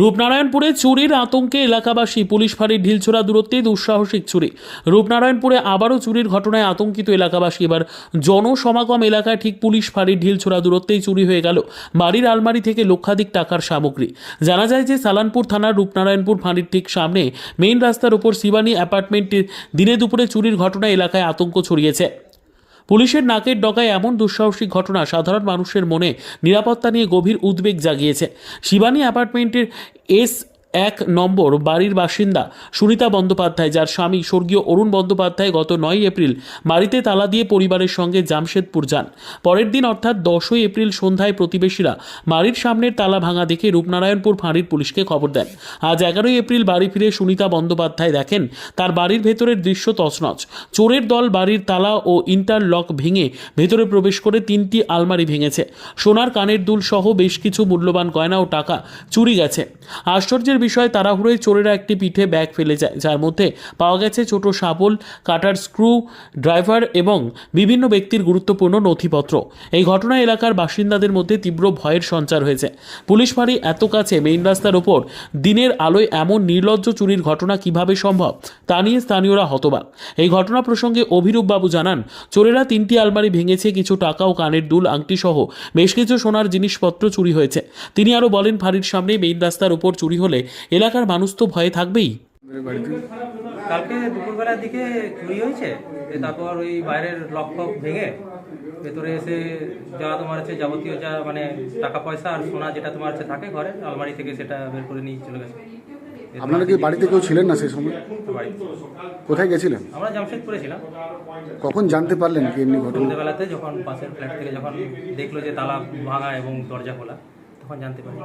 রূপনারায়ণপুরে চুরির আতঙ্কে এলাকাবাসী পুলিশ ফাঁড়ির ঢিলছোড়া দূরত্বে দুঃসাহসিক চুরি। রূপনারায়ণপুরে আবারও চুরির ঘটনায় আতঙ্কিত এলাকাবাসী। এবার জনসমাগম এলাকায় ঠিক পুলিশ ফাঁড়ির ঢিলছোড়া দূরত্বেই চুরি হয়ে গেল। বাড়ির আলমারি থেকে লক্ষাধিক টাকার সামগ্রী। জানা যায় যে সালানপুর থানার রূপনারায়ণপুর ফাঁড়ির ঠিক সামনে মেইন রাস্তার উপর শিবানী অ্যাপার্টমেন্টে দিনে দুপুরে চুরির ঘটনায় এলাকায় আতঙ্ক ছড়িয়েছে। পুলিশের নাকের ডগায় এমন দুঃসাহসিক ঘটনা সাধারণ মানুষের মনে নিরাপত্তা নিয়ে গভীর উদ্বেগ জাগিয়েছে। শিবানী অ্যাপার্টমেন্টের এস এক নম্বর বাড়ির বাসিন্দা সুনিতা বন্দ্যোপাধ্যায়, যার স্বামী স্বর্গীয় অরুণ বন্দ্যোপাধ্যায় গত নয় এপ্রিল বাড়িতে তালা দিয়ে পরিবারের সঙ্গে জামশেদপুর যান। পরের দিন অর্থাৎ দশই এপ্রিল সন্ধ্যায় প্রতিবেশীরা বাড়ির সামনের তালা ভাঙা দেখে রূপনারায়ণপুর ফাঁড়ির পুলিশকে খবর দেন। আজ এগারোই এপ্রিল বাড়ি ফিরে সুনিতা বন্দ্যোপাধ্যায় দেখেন তার বাড়ির ভেতরের দৃশ্য তছনছ। চোরের দল বাড়ির তালা ও ইন্টারলক ভেঙে ভেতরে প্রবেশ করে তিনটি আলমারি ভেঙেছে। সোনার কানের দুল সহ বেশ কিছু মূল্যবান গয়না ও টাকা চুরি গেছে। আশ্চর্যের বিষয় তাড়াহুড়োয় চোরেরা একটি পিঠে ব্যাগ ফেলে যায়, যার মধ্যে পাওয়া গেছে ছোট শাবল, কাটার স্ক্রু, ড্রাইভার এবং বিভিন্ন ব্যক্তির গুরুত্বপূর্ণ নথিপত্র। এই ঘটনায় এলাকার বাসিন্দাদের মধ্যে তীব্র ভয়ের সঞ্চার হয়েছে। পুলিশ ফাঁড়ি এত কাছে মেইন রাস্তার ওপর দিনের আলোয় এমন নির্লজ্জ চুরির ঘটনা কীভাবে সম্ভব, তা নিয়ে স্থানীয়রা হতবাক। এই ঘটনা প্রসঙ্গে অভিরূপ বাবু জানান, চোরেরা তিনটি আলমারি ভেঙেছে, কিছু টাকা ও কানের দুল আংটি সহ বেশ কিছু সোনার জিনিসপত্র চুরি হয়েছে। তিনি আরও বলেন, ফাঁড়ির সামনে মেইন রাস্তার উপর চুরি হলে এলাকার মানুষ তো ভয়ে থাকবেই। বাড়িতে কালকে দুপুরবেলার দিকে চুরি হয়েছে তারপর ওই বাইরের লক ফক ভেঙে ভেতরে এসে যা তোমার হচ্ছে যাবতীয় যা মানে টাকা পয়সা আর সোনা যেটা তোমার হচ্ছে থাকে ঘরে আলমারি থেকে সেটা বের করে নিয়ে চলে গেছে। আপনারা কি বাড়িতে কেউ ছিলেন না সেই সময়? কোথায় গেছিলেন? আমরা জামশেদপুরে ছিলাম। কখন জানতে পারলেন কি এমনি ঘটনা? সন্ধ্যেবেলাতে যখন পাশের ফ্ল্যাট থেকে যখন দেখল যে তালা ভাঙা এবং দরজা খোলা তখন জানতে পারি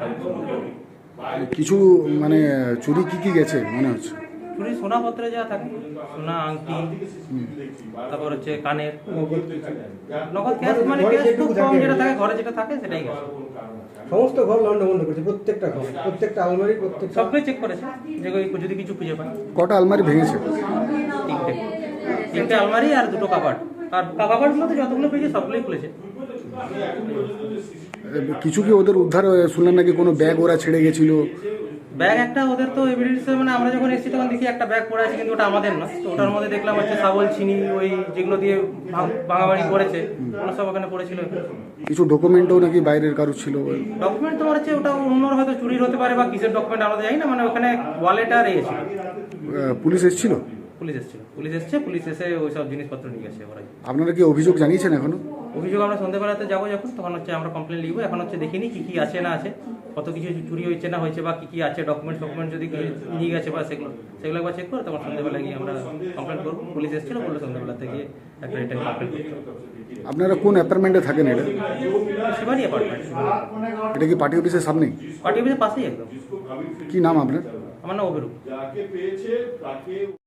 কিছু মানে চুরি কি কি গেছে মনে হচ্ছে? চুরি সোনাপত্রে যা থাকে সোনা আংটি তারপর হচ্ছে কানের নগদ ক্যাশ মানে ক্যাশ খুব কম যেটা থাকে ঘরে যেটা থাকে সেটাই গেছে। সমস্ত ঘর লন্ডা বন্ধ করছে প্রত্যেকটা ঘর প্রত্যেকটা আলমারি প্রত্যেকটা সবগুলোই চেক করেছে যে যদি কিছু খুঁজে পায়। কটা আলমারি ভেঙেছে? তিনটে। তিনটে আলমারি আর দুটো কাবার্ড। আর কাবার্ডগুলোতে যতগুলো পেয়েছে সবগুলোই খুলেছে। কিছু কি ওদের উদ্ধার শুনলাম নাকি কোনো ব্যাগ ওরা ছেড়ে গেছিল? ব্যাগ একটা ওদের তো এভিডেন্স মানে আমরা যখন এসেছি তখন দেখি একটা ব্যাগ পড়ে আছে কিন্তু ওটা আমাদের না। তো ওটার মধ্যে দেখলাম হচ্ছে সাবল চিনি ওই যেগুলো দিয়ে ভাঙ- ভাঙাভাঙি করেছে ওগুলো সব ওখানে পড়েছিল। কিছু ডকুমেন্টও নাকি বাইরের কারও ছিল? ডকুমেন্ট তোমার হচ্ছে ওটা অন্যর হয়তো চুরির হতে পারে বা কিসের ডকুমেন্ট আমরা জানি না মানে ওখানে ওয়ালেট আর এসেছিল পুলিশ এসেছিল? পুলিশ এসেছিল। পুলিশ এসছে পুলিশ এসে ওই সব জিনিসপত্র নিয়ে গেছে ওরাই আপনারা কি অভিযোগ জানিয়েছেন এখনও? অভিযোগ আমরা সন্ধ্যেবেলাতে যাব যখন তখন হচ্ছে আমরা কমপ্লেন লিখব। এখন হচ্ছে দেখিনি কি কি আছে না আছে কত কিছু চুরি হয়েছে না হয়েছে বা কি কি আছে ডকুমেন্ট ডকুমেন্ট যদি নিয়ে গেছে বা সেগুলো সেগুলো একবার চেক করে তখন সন্ধ্যেবেলা গিয়ে আমরা কমপ্লেন করব। পুলিশ এসেছিল বলল সন্ধ্যেবেলাতে গিয়ে একটা রিটার্ন কমপ্লেন আপনারা কোন অ্যাপার্টমেন্টে থাকেন এটা? শিবানী অ্যাপার্টমেন্ট এটা কি পার্টি অফিসের সামনেই পার্টি অফিসের পাশেই একদম। কি নাম আপনার? আমার নাম Abhirup.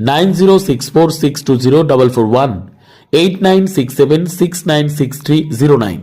nine zero six four six two zero double four one eight nine six seven six nine six three zero nine